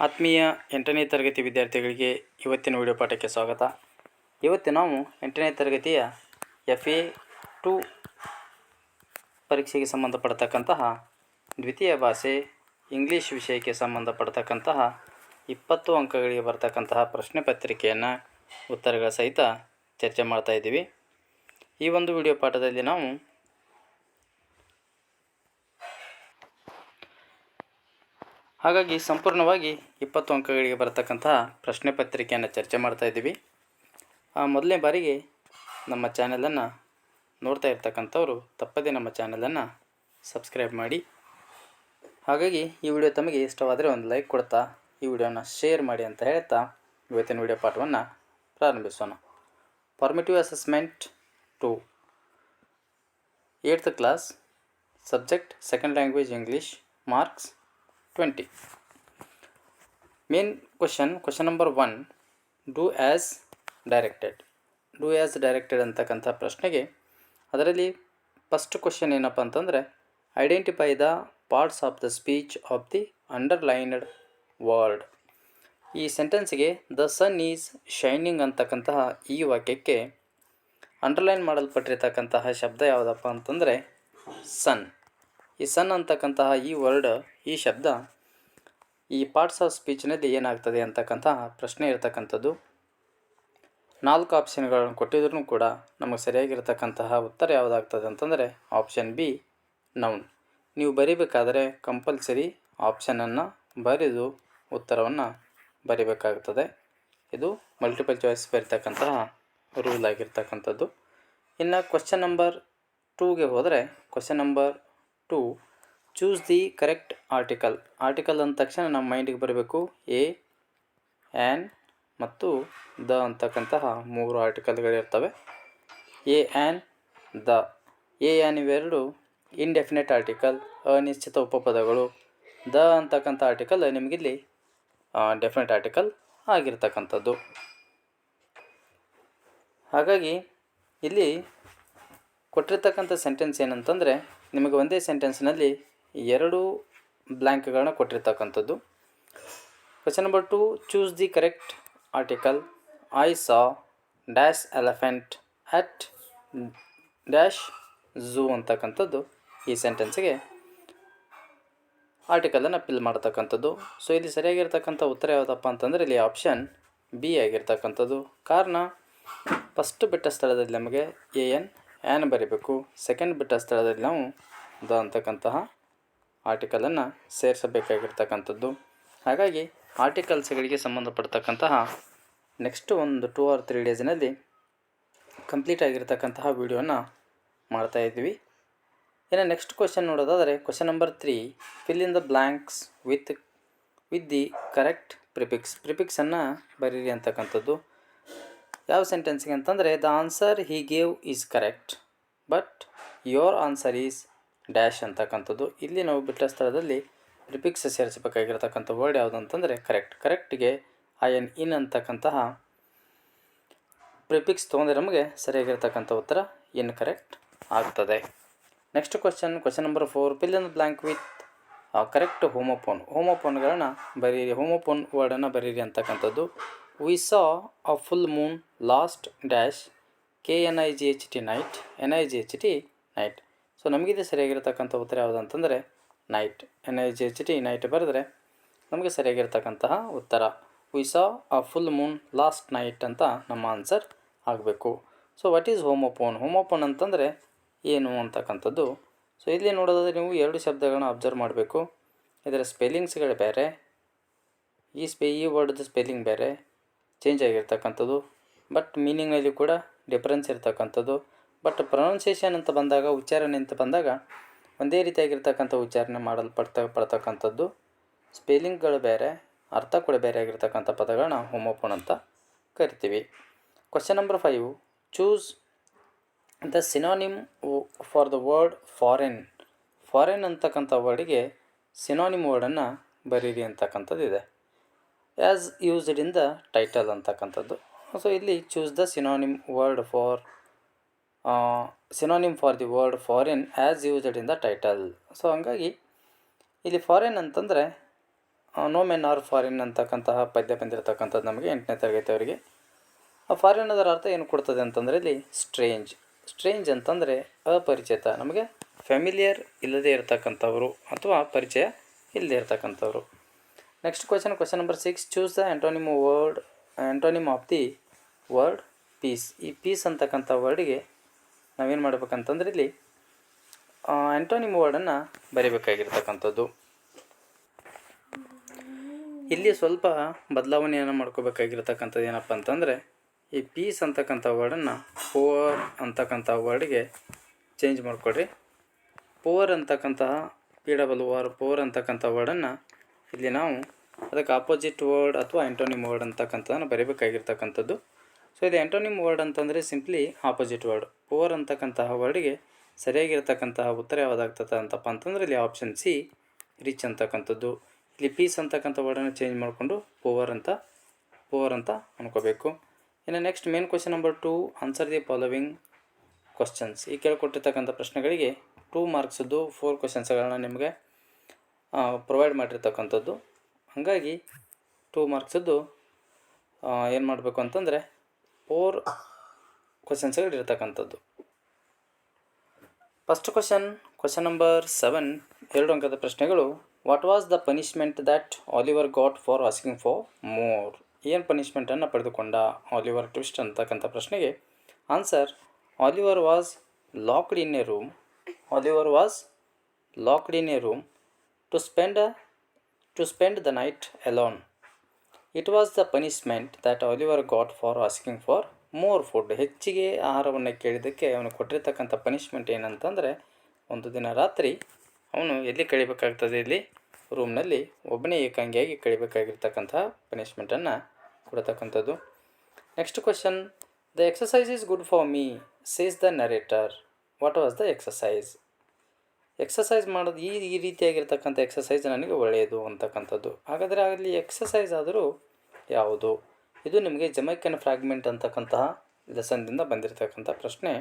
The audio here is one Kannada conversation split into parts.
ಆತ್ಮೀಯ ಎಂಟನೇ ತರಗತಿ ವಿದ್ಯಾರ್ಥಿಗಳಿಗೆ ಇವತ್ತಿನ ವಿಡಿಯೋ ಪಾಠಕ್ಕೆ ಸ್ವಾಗತ. ಇವತ್ತು ನಾವು ಎಂಟನೇ ತರಗತಿಯ ಎಫ್ ಎ ಟು ಪರೀಕ್ಷೆಗೆ ಸಂಬಂಧಪಡ್ತಕ್ಕಂತಹ ದ್ವಿತೀಯ ಭಾಷೆ ಇಂಗ್ಲೀಷ್ ವಿಷಯಕ್ಕೆ ಸಂಬಂಧಪಡ್ತಕ್ಕಂತಹ ಇಪ್ಪತ್ತು ಅಂಕಗಳಿಗೆ ಬರ್ತಕ್ಕಂತಹ ಪ್ರಶ್ನೆ ಪತ್ರಿಕೆಯನ್ನು ಉತ್ತರಗಳ ಸಹಿತ ಚರ್ಚೆ ಮಾಡ್ತಾ ಇದ್ದೀವಿ. ಈ ಒಂದು ವಿಡಿಯೋ ಪಾಠದಲ್ಲಿ ನಾವು ಹಾಗಾಗಿ ಸಂಪೂರ್ಣವಾಗಿ ಇಪ್ಪತ್ತು ಅಂಕಗಳಿಗೆ ಬರತಕ್ಕಂತಹ ಪ್ರಶ್ನೆ ಪತ್ರಿಕೆಯನ್ನು ಚರ್ಚೆ ಮಾಡ್ತಾ ಇದ್ದೀವಿ. ಮೊದಲನೇ ಬಾರಿಗೆ ನಮ್ಮ ಚಾನೆಲನ್ನು ನೋಡ್ತಾ ಇರ್ತಕ್ಕಂಥವ್ರು ತಪ್ಪದೇ ನಮ್ಮ ಚಾನೆಲನ್ನು ಸಬ್ಸ್ಕ್ರೈಬ್ ಮಾಡಿ. ಹಾಗಾಗಿ ಈ ವಿಡಿಯೋ ತಮಗೆ ಇಷ್ಟವಾದರೆ ಒಂದು ಲೈಕ್ ಕೊಡ್ತಾ, ಈ ವಿಡಿಯೋನ ಶೇರ್ ಮಾಡಿ ಅಂತ ಹೇಳ್ತಾ ಇವತ್ತಿನ ವಿಡಿಯೋ ಪಾಠವನ್ನು ಪ್ರಾರಂಭಿಸೋಣ. Formative assessment to eighth class subject second language English marks twenty main question question number one do as directed do as directed ಅಂತಕ್ಕಂಥ ಪ್ರಶ್ನೆಗೆ ಅದರಲ್ಲಿ ಫಸ್ಟ್ ಕ್ವಶನ್ ಏನಪ್ಪ ಅಂತಂದರೆ identify the parts of the speech of the underlined word ಈ ಸೆಂಟೆನ್ಸ್ಗೆ ದ ಸನ್ ಈಸ್ ಶೈನಿಂಗ್ ಅಂತಕ್ಕಂತಹ ಈ ವಾಕ್ಯಕ್ಕೆ ಅಂಡರ್ಲೈನ್ ಮಾಡಲ್ಪಟ್ಟಿರ್ತಕ್ಕಂತಹ ಶಬ್ದ ಯಾವುದಪ್ಪ ಅಂತಂದರೆ ಸನ್ ಈ ಸನ್ ಅಂತಕ್ಕಂತಹ ಈ ವರ್ಡ್ ಈ ಶಬ್ದ ಈ ಪಾರ್ಟ್ಸ್ ಆಫ್ ಸ್ಪೀಚ್ನಲ್ಲಿ ಏನಾಗ್ತದೆ ಅಂತಕ್ಕಂಥ ಪ್ರಶ್ನೆ ಇರತಕ್ಕಂಥದ್ದು. ನಾಲ್ಕು ಆಪ್ಷನ್ಗಳನ್ನು ಕೊಟ್ಟಿದ್ರೂ ಕೂಡ ನಮಗೆ ಸರಿಯಾಗಿರ್ತಕ್ಕಂತಹ ಉತ್ತರ ಯಾವುದಾಗ್ತದೆ ಅಂತಂದರೆ ಆಪ್ಷನ್ ಬಿ ನೌನ್ ನೀವು ಬರಿಬೇಕಾದರೆ ಕಂಪಲ್ಸರಿ ಆಪ್ಷನನ್ನು ಬರೆದು ಉತ್ತರವನ್ನು ಬರಿಬೇಕಾಗ್ತದೆ. ಇದು ಮಲ್ಟಿಪಲ್ ಚಾಯ್ಸ್ ಬರೀತಕ್ಕಂತಹ ರೂಲ್ ಆಗಿರ್ತಕ್ಕಂಥದ್ದು. ಇನ್ನು ಕ್ವಶನ್ ನಂಬರ್ ಟೂಗೆ ಹೋದರೆ question number two choose the correct article article ಅಂದ ತಕ್ಷಣ ನಮ್ಮ ಮೈಂಡಿಗೆ ಬರಬೇಕು ಎ ಆ್ಯನ್ ಮತ್ತು ದ ಅಂತಕ್ಕಂತಹ ಮೂರು ಆರ್ಟಿಕಲ್ಗಳಿರ್ತವೆ a an the. A an ಇವೆರಡು ಇಂಡೆಫಿನೆಟ್ ಆರ್ಟಿಕಲ್ ಅನಿಶ್ಚಿತ ಉಪಪದಗಳು. ದ ಅಂತಕ್ಕಂಥ ಆರ್ಟಿಕಲ್ ನಿಮಗಿಲ್ಲಿ ಡೆಫಿನೆಟ್ ಆರ್ಟಿಕಲ್ ಆಗಿರ್ತಕ್ಕಂಥದ್ದು. ಹಾಗಾಗಿ ಇಲ್ಲಿ ಕೊಟ್ಟಿರ್ತಕ್ಕಂಥ ಸೆಂಟೆನ್ಸ್ ಏನಂತಂದರೆ ನಿಮಗೆ ಒಂದೇ ಸೆಂಟೆನ್ಸ್ನಲ್ಲಿ ಎರಡು ಬ್ಲ್ಯಾಂಕ್ಗಳನ್ನ ಕೊಟ್ಟಿರ್ತಕ್ಕಂಥದ್ದು. Question number two choose the correct article I saw dash elephant at dash zoo ಅಂತಕ್ಕಂಥದ್ದು ಈ ಸೆಂಟೆನ್ಸ್ಗೆ ಆರ್ಟಿಕಲನ್ನು ಫಿಲ್ ಮಾಡ್ತಕ್ಕಂಥದ್ದು. ಸೊ ಇಲ್ಲಿ ಸರಿಯಾಗಿರ್ತಕ್ಕಂಥ ಉತ್ತರ ಯಾವುದಪ್ಪ ಅಂತಂದರೆ ಇಲ್ಲಿ ಆಪ್ಷನ್ ಬಿ ಆಗಿರ್ತಕ್ಕಂಥದ್ದು. ಕಾರಣ ಫಸ್ಟ್ ಬಿಟ್ಟ ಸ್ಥಳದಲ್ಲಿ ನಮಗೆ ಎ ಎನ್ ಆ್ಯನ್ ಬರೀಬೇಕು. ಸೆಕೆಂಡ್ ಬಿಟ್ಟ ಸ್ಥಳದಲ್ಲಿ ನಾವು ದ ಅಂತಕ್ಕಂತಹ ಆರ್ಟಿಕಲನ್ನು ಸೇರಿಸಬೇಕಾಗಿರ್ತಕ್ಕಂಥದ್ದು. ಹಾಗಾಗಿ ಆರ್ಟಿಕಲ್ಸ್ಗಳಿಗೆ ಸಂಬಂಧಪಡ್ತಕ್ಕಂತಹ ನೆಕ್ಸ್ಟ್ ಒಂದು ಟೂ ಆರ್ ತ್ರೀ ಡೇಸ್ನಲ್ಲಿ ಕಂಪ್ಲೀಟ್ ಆಗಿರತಕ್ಕಂತಹ ವಿಡಿಯೋನ ಮಾಡ್ತಾಯಿದ್ವಿ ಇನ್ನು ನೆಕ್ಸ್ಟ್ ಕ್ವಶನ್ ನೋಡೋದಾದರೆ question number three fill in the blanks with with the correct prefix ಪ್ರಿಪಿಕ್ಸನ್ನು ಬರೀರಿ ಅಂತಕ್ಕಂಥದ್ದು. ಯಾವ ಸೆಂಟೆನ್ಸಿಗೆ ಅಂತಂದರೆ the answer he gave is correct but your answer is dash ಅಂತಕ್ಕಂಥದ್ದು. ಇಲ್ಲಿ ನಾವು ಬಿಟ್ಟ ಸ್ಥಳದಲ್ಲಿ ಪ್ರಿಪಿಕ್ಸ್ ಸೇರಿಸಬೇಕಾಗಿರತಕ್ಕಂಥ ವರ್ಡ್ ಯಾವುದು ಅಂತಂದರೆ ಕರೆಕ್ಟ್ ಕರೆಕ್ಟ್ಗೆ ಐ ಎನ್ ಇನ್ ಅಂತಕ್ಕಂತಹ ಪ್ರಿಪಿಕ್ಸ್ ತೊಗೊಂಡ್ರೆ ನಮಗೆ ಸರಿಯಾಗಿರ್ತಕ್ಕಂಥ ಉತ್ತರ ಇನ್ ಕರೆಕ್ಟ್ ಆಗ್ತದೆ next question question number four fill in blank with correct homophone ಹೋಮೋಫೋನ್ಗಳನ್ನ ಬರೀರಿ. ಹೋಮೋಫೋನ್ ವರ್ಡನ್ನು ಬರೀರಿ ಅಂತಕ್ಕಂಥದ್ದು. We saw a full moon last dash K N I G H T knight N I G H T night so ನಮಗಿದೆ ಸರಿಯಾಗಿರ್ತಕ್ಕಂಥ ಉತ್ತರ ಯಾವುದು ಅಂತಂದರೆ night N I G H T night ಬರೆದ್ರೆ ನಮಗೆ ಸರಿಯಾಗಿರ್ತಕ್ಕಂತಹ ಉತ್ತರ. We saw a full moon last night ಅಂತ ನಮ್ಮ ಆನ್ಸರ್ ಆಗಬೇಕು. So what is homophone homophone ಅಂತಂದರೆ ಏನು ಅಂತಕ್ಕಂಥದ್ದು? ಸೊ ಇಲ್ಲಿ ನೋಡೋದಾದ್ರೆ ನೀವು ಎರಡು ಶಬ್ದಗಳನ್ನ ಅಬ್ಸರ್ವ್ ಮಾಡಬೇಕು. ಇದರ ಸ್ಪೆಲ್ಲಿಂಗ್ಸ್ಗಳು ಬೇರೆ, ಈ ಸ್ಪೆ, ಈ ವರ್ಡ್ದು ಸ್ಪೆಲ್ಲಿಂಗ್ ಬೇರೆ ಚೇಂಜ್ ಆಗಿರ್ತಕ್ಕಂಥದ್ದು. ಬಟ್ ಮೀನಿಂಗ್ನಲ್ಲಿ ಕೂಡ ಡಿಫ್ರೆನ್ಸ್ ಇರ್ತಕ್ಕಂಥದ್ದು. ಬಟ್ ಪ್ರೊನೌನ್ಸಿಯೇಷನ್ ಅಂತ ಬಂದಾಗ, ಉಚ್ಚಾರಣೆ ಅಂತ ಬಂದಾಗ, ಒಂದೇ ರೀತಿಯಾಗಿರ್ತಕ್ಕಂಥ ಉಚ್ಚಾರಣೆ ಮಾಡಲ್ಪಡ್ತ ಪಡ್ತಕ್ಕಂಥದ್ದು. ಸ್ಪೆಲ್ಲಿಂಗ್ಗಳು ಬೇರೆ, ಅರ್ಥ ಕೂಡ ಬೇರೆ ಆಗಿರ್ತಕ್ಕಂಥ ಪದಗಳನ್ನ ಹೋಮೋಫೋನ್ ಅಂತ ಕರಿತೀವಿ. Question number five choose the synonym for the word foreign foreign ಅಂತಕ್ಕಂಥ ವರ್ಡಿಗೆ ಸಿನೋನಿಮ್ ವರ್ಡನ್ನು ಬರೀರಿ ಅಂತಕ್ಕಂಥದ್ದು ಇದೆ. As used in the title ಅಂತಕ್ಕಂಥದ್ದು. ಸೊ ಇಲ್ಲಿ choose the synonym word for synonym for the word foreign as used in the title so ಹಂಗಾಗಿ ಇಲ್ಲಿ ಫಾರಿನ್ ಅಂತಂದರೆ ನೋ ಮೆನ್ ಆರ್ ಫಾರಿನ್ ಅಂತಕ್ಕಂತಹ ಪದ್ಯ ಬಂದಿರತಕ್ಕಂಥದ್ದು ನಮಗೆ ಎಂಟನೇ ತರಗತಿಯವರಿಗೆ ಆ ಫಾರಿನ್ ಅದರ ಅರ್ಥ ಏನು ಕೊಡ್ತದೆ ಅಂತಂದರೆ ಇಲ್ಲಿ ಸ್ಟ್ರೇಂಜ್ ಸ್ಟ್ರೇಂಜ್ ಅಂತಂದರೆ ಅಪರಿಚಿತ, ನಮಗೆ ಫ್ಯಾಮಿಲಿಯರ್ ಇಲ್ಲದೇ ಇರತಕ್ಕಂಥವ್ರು ಅಥವಾ ಪರಿಚಯ ಇಲ್ಲದೇ ಇರತಕ್ಕಂಥವ್ರು. Next question question number six choose the antonym word antonym of the word peace ಈ ಪೀಸ್ ಅಂತಕ್ಕಂಥ ವರ್ಡಿಗೆ ನಾವೇನು ಮಾಡ್ಬೇಕಂತಂದ್ರೆ ಇಲ್ಲಿ ಆ್ಯಂಟೋನಿಮ್ ವರ್ಡನ್ನು ಬರೀಬೇಕಾಗಿರ್ತಕ್ಕಂಥದ್ದು. ಇಲ್ಲಿ ಸ್ವಲ್ಪ ಬದಲಾವಣೆಯನ್ನು ಮಾಡ್ಕೋಬೇಕಾಗಿರ್ತಕ್ಕಂಥದ್ದು ಏನಪ್ಪ ಅಂತಂದರೆ, ಈ ಪೀಸ್ ಅಂತಕ್ಕಂಥ ವರ್ಡನ್ನು ಪೋವರ್ ಅಂತಕ್ಕಂಥ ವರ್ಡ್ಗೆ ಚೇಂಜ್ ಮಾಡಿಕೊಡ್ರಿ. ಪೋವರ್ ಅಂತಕ್ಕಂತಹ ಪಿ ಡಬಲ್ ವಾರ್ ಪೋವರ್ ಅಂತಕ್ಕಂಥ ವರ್ಡನ್ನು ಇಲ್ಲಿ ನಾವು ಅದಕ್ಕೆ ಆಪೋಸಿಟ್ ವರ್ಡ್ ಅಥವಾ ಆ್ಯಂಟೋನಿಮ್ ವರ್ಡ್ ಅಂತಕ್ಕಂಥದ್ದನ್ನು ಬರೀಬೇಕಾಗಿರ್ತಕ್ಕಂಥದ್ದು. ಸೊ ಇದು ಆ್ಯಂಟೋನಿಮ್ ವರ್ಡ್ ಅಂತಂದರೆ simply opposite word for war ಅಂತಕ್ಕಂತಹ ವರ್ಡ್ಗೆ ಸರಿಯಾಗಿರ್ತಕ್ಕಂತಹ ಉತ್ತರ ಯಾವುದಾಗ್ತದೆ ಅಂತಪ್ಪ ಅಂತಂದರೆ ಇಲ್ಲಿ ಆಪ್ಷನ್ ಸಿ ರಿಚ್ ಅಂತಕ್ಕಂಥದ್ದು. ಇಲ್ಲಿ ಪೀಸ್ ಅಂತಕ್ಕಂಥ ವರ್ಡನ್ನು ಚೇಂಜ್ ಮಾಡಿಕೊಂಡು ಪೋವರ್ ಅಂತ ಪೋವರ್ ಅಂತ ಅನ್ಕೋಬೇಕು. ಇನ್ನು next main question number two answer the following questions ಈ ಕೇಳಿಕೊಟ್ಟಿರ್ತಕ್ಕಂಥ ಪ್ರಶ್ನೆಗಳಿಗೆ ಟೂ ಮಾರ್ಕ್ಸದ್ದು ಫೋರ್ ಕ್ವಶನ್ಸ್ಗಳನ್ನ ನಿಮಗೆ ಪ್ರೊವೈಡ್ ಮಾಡಿರ್ತಕ್ಕಂಥದ್ದು. ಹಾಗಾಗಿ ಟೂ ಮಾರ್ಕ್ಸದ್ದು ಏನು ಮಾಡಬೇಕು ಅಂತಂದರೆ ಫೋರ್ ಕ್ವಶನ್ಸ್ಗಳು ಇರ್ತಕ್ಕಂಥದ್ದು. First question question number seven ಎರಡು ಅಂಕದ ಪ್ರಶ್ನೆಗಳು what was the punishment that Oliver got for asking for more ಏನು ಪನಿಷ್ಮೆಂಟನ್ನು ಪಡೆದುಕೊಂಡ ಆಲಿವರ್ ಟ್ವಿಸ್ಟ್ ಅಂತಕ್ಕಂಥ ಪ್ರಶ್ನೆಗೆ answer Oliver was locked in a room Oliver was locked in a room to spend to spend the night alone it was the punishment that Oliver got for asking for more food ಹೆಚ್ಚಿಗೆ ಆಹಾರವನ್ನು ಕೇಳಿದ್ದಕ್ಕೆ ಅವನು ಕೊಟ್ಟಿರ್ತಕ್ಕಂಥ ಪನಿಷ್ಮೆಂಟ್ ಏನಂತಂದರೆ, ಒಂದು ದಿನ ರಾತ್ರಿ ಅವನು ಎಲ್ಲಿ ಕಳಿಬೇಕಾಗ್ತದೆ ಇಲ್ಲಿ? ರೂಮ್ನಲ್ಲಿ ಒಬ್ಬನೇ ಏಕಾಂಗಿಯಾಗಿ ಕಳಿಬೇಕಾಗಿರ್ತಕ್ಕಂಥ ಪನಿಷ್ಮೆಂಟನ್ನು ಕೊಡತಕ್ಕಂಥದ್ದು. Next question the exercise is good for me says the narrator what was the exercise exercise ಮಾಡೋದು ಈ ಈ ರೀತಿಯಾಗಿರ್ತಕ್ಕಂಥ ಎಕ್ಸಸೈಸ್ ನನಗೆ ಒಳ್ಳೆಯದು ಅಂತಕ್ಕಂಥದ್ದು. ಹಾಗಾದರೆ ಅಲ್ಲಿ ಎಕ್ಸಸೈಸ್ ಆದರೂ ಯಾವುದು? ಇದು ನಿಮಗೆ ಜಮೈಕನ್ ಫ್ರಾಗ್ಮೆಂಟ್ ಅಂತಕ್ಕಂತಹ ಲೆಸನ್ದಿಂದ ಬಂದಿರತಕ್ಕಂಥ ಪ್ರಶ್ನೆ.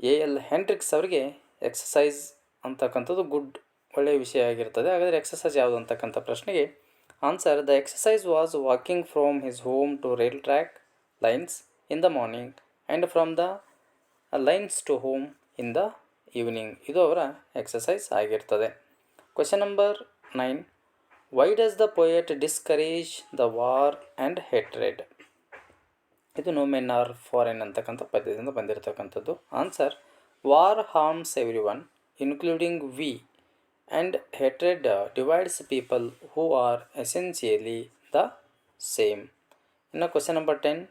ಎ ಎಲ್ ಹೆಂಡ್ರಿಕ್ಸ್ ಅವರಿಗೆ ಎಕ್ಸಸೈಸ್ ಅಂತಕ್ಕಂಥದ್ದು ಗುಡ್ ಒಳ್ಳೆಯ ವಿಷಯ ಆಗಿರ್ತದೆ. ಹಾಗಾದರೆ ಎಕ್ಸಸೈಸ್ ಯಾವುದು ಅಂತಕ್ಕಂಥ ಪ್ರಶ್ನೆಗೆ answer the exercise was walking from his home to rail track lines in the morning and from the lines to home in the evening ಇದು ಅವರ ಎಕ್ಸಸೈಸ್ ಆಗಿರ್ತದೆ. Question number nine why does the poet discourage the war and hatred ಇದು ನೋ ಮೆನ್ ಆರ್ ಫಾರಿನ್ ಅಂತಕ್ಕಂಥ ಪದ್ಯದಿಂದ ಬಂದಿರತಕ್ಕಂಥದ್ದು. Answer war harms everyone including we and hatred divides people who are essentially the same ಇನ್ನು question number ten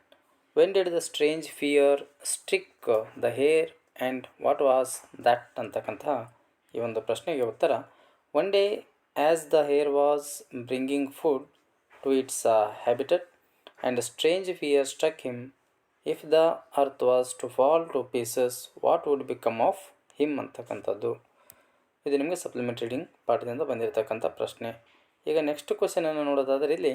when did the strange fear strike the hare and what was that ಅಂತಕ್ಕಂಥ ಈ ಒಂದು ಪ್ರಶ್ನೆಗೆ ಉತ್ತರ one day as the hare was bringing food to its habitat and strange fear struck him if the earth was to fall to pieces what would become of him ಅಂತಕ್ಕಂಥದ್ದು. ಇದು ನಿಮಗೆ ಸಪ್ಲಿಮೆಂಟ್ ರೀಡಿಂಗ್ ಪಾಠದಿಂದ ಬಂದಿರತಕ್ಕಂಥ ಪ್ರಶ್ನೆ. ಈಗ ನೆಕ್ಸ್ಟ್ ಕ್ವಶನನ್ನು ನೋಡೋದಾದರೆ ಇಲ್ಲಿ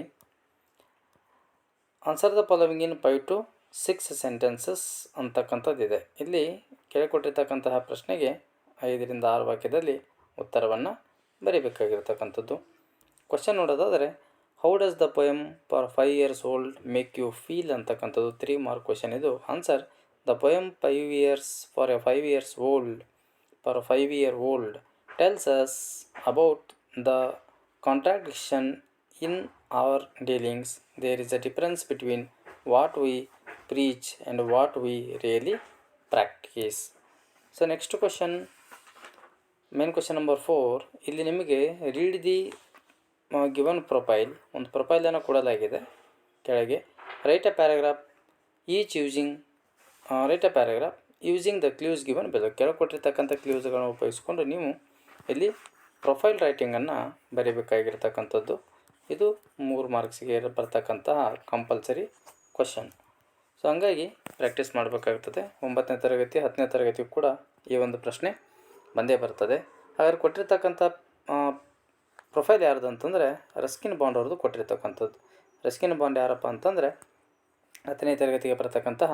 answer the following in five to six sentences ಅಂತಕ್ಕಂಥದ್ದಿದೆ. ಇಲ್ಲಿ ಕೇಳಿಕೊಟ್ಟಿರ್ತಕ್ಕಂತಹ ಪ್ರಶ್ನೆಗೆ ಐದರಿಂದ ಆರು ವಾಕ್ಯದಲ್ಲಿ ಉತ್ತರವನ್ನು ಬರೀಬೇಕಾಗಿರ್ತಕ್ಕಂಥದ್ದು. ಕ್ವಶನ್ ನೋಡೋದಾದರೆ how does the poem for five years old make you feel ಅಂತಕ್ಕಂಥದ್ದು ತ್ರೀ ಮಾರ್ಕ್ ಕ್ವಶನ್ ಇದು. Answer the poem five years for a five years old for five year old tells us about the contradiction in our dealings there is a difference between what we preach and what we really practice. So next question, main question number four ಇಲ್ಲಿ ನಿಮಗೆ ರೀಡ್ ದಿ ಗಿವನ್ ಪ್ರೊಫೈಲ್ ಒಂದು ಪ್ರೊಫೈಲನ್ನು ಕೊಡಲಾಗಿದೆ. ಕೆಳಗೆ write a paragraph each using write a paragraph using the clues given below ಕೆಳಗೆ ಕೊಟ್ಟಿರ್ತಕ್ಕಂಥ ಕ್ಲೂಸ್ಗಳನ್ನು ಉಪಯೋಗಿಸ್ಕೊಂಡು ನೀವು ಇಲ್ಲಿ ಪ್ರೊಫೈಲ್ ರೈಟಿಂಗನ್ನು ಬರೀಬೇಕಾಗಿರ್ತಕ್ಕಂಥದ್ದು. ಇದು ಮೂರು ಮಾರ್ಕ್ಸಿಗೆ ಬರ್ತಕ್ಕಂತಹ ಕಂಪಲ್ಸರಿ ಕ್ವಶನ್ ಸೊ ಹಂಗಾಗಿ ಪ್ರಾಕ್ಟೀಸ್ ಮಾಡಬೇಕಾಗ್ತದೆ. ಒಂಬತ್ತನೇ ತರಗತಿ, ಹತ್ತನೇ ತರಗತಿಗೂ ಕೂಡ ಈ ಒಂದು ಪ್ರಶ್ನೆ ಬಂದೇ ಬರ್ತದೆ. ಹಾಗಾದ್ರೆ ಕೊಟ್ಟಿರ್ತಕ್ಕಂಥ ಪ್ರೊಫೈಲ್ ಯಾರ್ದು ಅಂತಂದರೆ ರಸ್ಕಿನ್ ಬಾಂಡ್ ಅವ್ರದ್ದು ಕೊಟ್ಟಿರ್ತಕ್ಕಂಥದ್ದು. ರಸ್ಕಿನ್ ಬಾಂಡ್ ಯಾರಪ್ಪ ಅಂತಂದರೆ ಹತ್ತನೇ ತರಗತಿಗೆ ಬರತಕ್ಕಂತಹ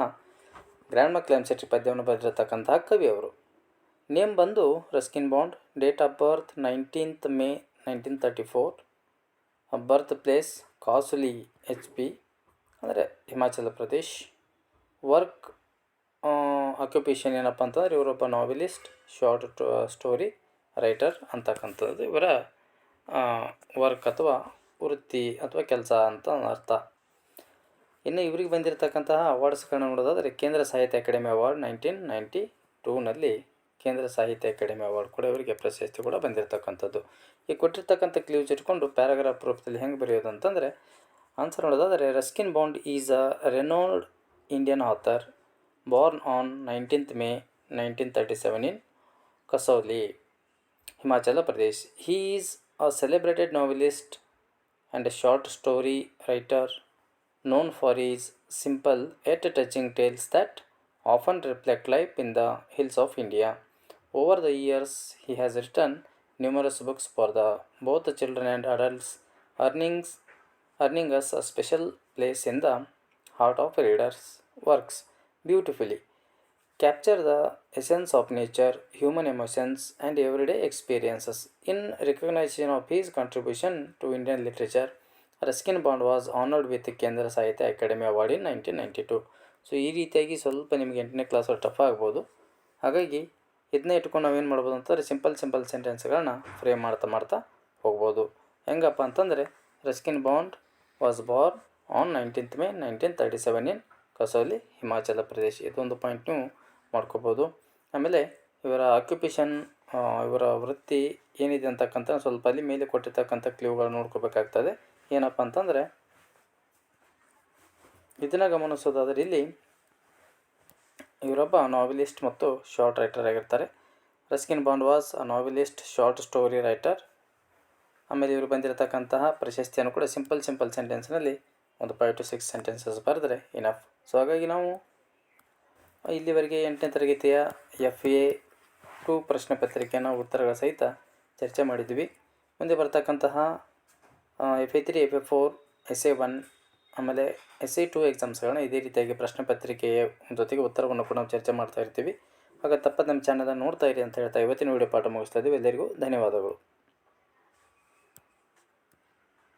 ಗ್ರ್ಯಾಂಡ್ ಮಕ್ಲೇಮ್ ಶೆಟ್ಟಿ ಪದ್ಯವನ್ನು ಬರೆದಿರ್ತಕ್ಕಂತಹ ಕವಿ ಅವರು. ನೇಮ್ ಬಂದು Ruskin Bond, date of birth nineteenth May nineteen thirty four, birth place Kasauli H P ಅಂದರೆ ಹಿಮಾಚಲ ಪ್ರದೇಶ್. ವರ್ಕ್ ಆಕ್ಯುಪೇಷನ್ ಏನಪ್ಪ ಅಂತಂದ್ರೆ ಇವರೊಬ್ಬ ನಾವೆಲಿಸ್ಟ್ ಶಾರ್ಟ್ ಸ್ಟೋರಿ ರೈಟರ್ ಅಂತಕ್ಕಂಥದ್ದು. ಇವರ ವರ್ಕ್ ಅಥವಾ ವೃತ್ತಿ ಅಥವಾ ಕೆಲಸ ಅಂತ ಅರ್ಥ. ಇನ್ನು ಇವರಿಗೆ ಬಂದಿರತಕ್ಕಂತಹ ಅವಾರ್ಡ್ಸ್ಗಳನ್ನ ನೋಡೋದಾದರೆ Kendra Sahitya Akademi award nineteen ninety ಟೂನಲ್ಲಿ Kendra Sahitya Akademi award ಕೂಡ ಇವರಿಗೆ ಪ್ರಶಸ್ತಿ ಕೂಡ ಬಂದಿರತಕ್ಕಂಥದ್ದು. ಈ ಕೊಟ್ಟಿರ್ತಕ್ಕಂಥ ಕ್ಲೀವ್ಸ್ ಇಟ್ಕೊಂಡು ಪ್ಯಾರಾಗ್ರಾಫ್ ರೂಪದಲ್ಲಿ ಹೆಂಗೆ ಬರೆಯೋದು ಅಂತಂದರೆ ಆನ್ಸರ್ ನೋಡೋದಾದರೆ Ruskin Bond is a renowned Indian author born on 19th May 1937 in Kasauli, Himachal Pradesh. He is a celebrated novelist and a short story writer known for his simple yet touching tales that often reflect life in the hills of India. Over the years, he has written numerous books for the both the children and adults, earnings, earning us a special place in the heart of readers' works beautifully capture the essence of nature, human emotions, and everyday experiences. In recognition of his contribution to Indian literature, Ruskin Bond was honored with the Kendra Sahitya Academy Award in 1992. So ಈ ರೀತಿಯಾಗಿ ಸ್ವಲ್ಪ ನಿಮಗೆ ಎಂಟನೇ ಕ್ಲಾಸ್ ಟಫ್ ಆಗ್ಬೋದು ಹಾಗಾಗಿ ಇದನ್ನ ಇಟ್ಕೊಂಡು ನಾವೇನು ಮಾಡ್ಬೋದು ಅಂತಂದರೆ ಸಿಂಪಲ್ ಸಿಂಪಲ್ ಸೆಂಟೆನ್ಸ್ಗಳನ್ನ ಫ್ರೇಮ್ ಮಾಡ್ತಾ ಮಾಡ್ತಾ ಹೋಗ್ಬೋದು ಹೆಂಗಪ್ಪ ಅಂತಂದರೆ Ruskin Bond was born on nineteenth May nineteen thirty seven in Kasauli Himachal Pradesh ಇದೊಂದು ಪಾಯಿಂಟ್ ನೀವು ಮಾಡ್ಕೋಬೋದು. ಆಮೇಲೆ ಇವರ ಆಕ್ಯುಪೇಷನ್ ಇವರ ವೃತ್ತಿ ಏನಿದೆ ಅಂತಕ್ಕಂಥ ಸ್ವಲ್ಪ ಅಲ್ಲಿ ಮೇಲೆ ಕೊಟ್ಟಿರ್ತಕ್ಕಂಥ ಕ್ಲೀವ್ಗಳು ನೋಡ್ಕೋಬೇಕಾಗ್ತದೆ. ಏನಪ್ಪ ಅಂತಂದರೆ, ಇದನ್ನು ಗಮನಿಸೋದಾದರೆ ಇಲ್ಲಿ ಇವರೊಬ್ಬ ನಾವೆಲಿಸ್ಟ್ ಮತ್ತು ಶಾರ್ಟ್ ರೈಟರ್ ಆಗಿರ್ತಾರೆ. Ruskin Bond was a novelist short story writer ಆಮೇಲೆ ಇವರು ಬಂದಿರತಕ್ಕಂತಹ ಪ್ರಶಸ್ತಿಯನ್ನು ಕೂಡ ಸಿಂಪಲ್ ಸಿಂಪಲ್ ಸೆಂಟೆನ್ಸ್ನಲ್ಲಿ ಒಂದು ಫೈವ್ ಟು ಸಿಕ್ಸ್ ಸೆಂಟೆನ್ಸಸ್ ಬರೆದ್ರೆ ಇನಫ್ ಸೊ ಹಾಗಾಗಿ ನಾವು ಇಲ್ಲಿವರೆಗೆ ಎಂಟನೇ ತರಗತಿಯ ಎಫ್ ಎ ಟು ಪ್ರಶ್ನೆ ಪತ್ರಿಕೆಯನ್ನು ಉತ್ತರಗಳ ಸಹಿತ ಚರ್ಚೆ ಮಾಡಿದ್ವಿ. ಮುಂದೆ ಬರ್ತಕ್ಕಂತಹ F A three F A four S A one ಆಮೇಲೆ ಎಸ್ ಎ ಟು ಎಕ್ಸಾಮ್ಸ್ಗಳನ್ನ ಇದೇ ರೀತಿಯಾಗಿ ಪ್ರಶ್ನೆ ಪತ್ರಿಕೆಯ ಜೊತೆಗೆ ಉತ್ತರವನ್ನು ಕೂಡ ನಾವು ಚರ್ಚೆ ಮಾಡ್ತಾ ಇರ್ತೀವಿ. ಹಾಗೆ ತಪ್ಪದು ನಮ್ಮ ಚಾನಲನ್ನು ನೋಡ್ತಾ ಇರಿ ಅಂತ ಹೇಳ್ತಾ ಇವತ್ತಿನ ವಿಡಿಯೋ ಪಾಠ ಮುಗಿಸ್ತಾ ಇದ್ದೀವಿ. ಎಲ್ಲರಿಗೂ ಧನ್ಯವಾದಗಳು.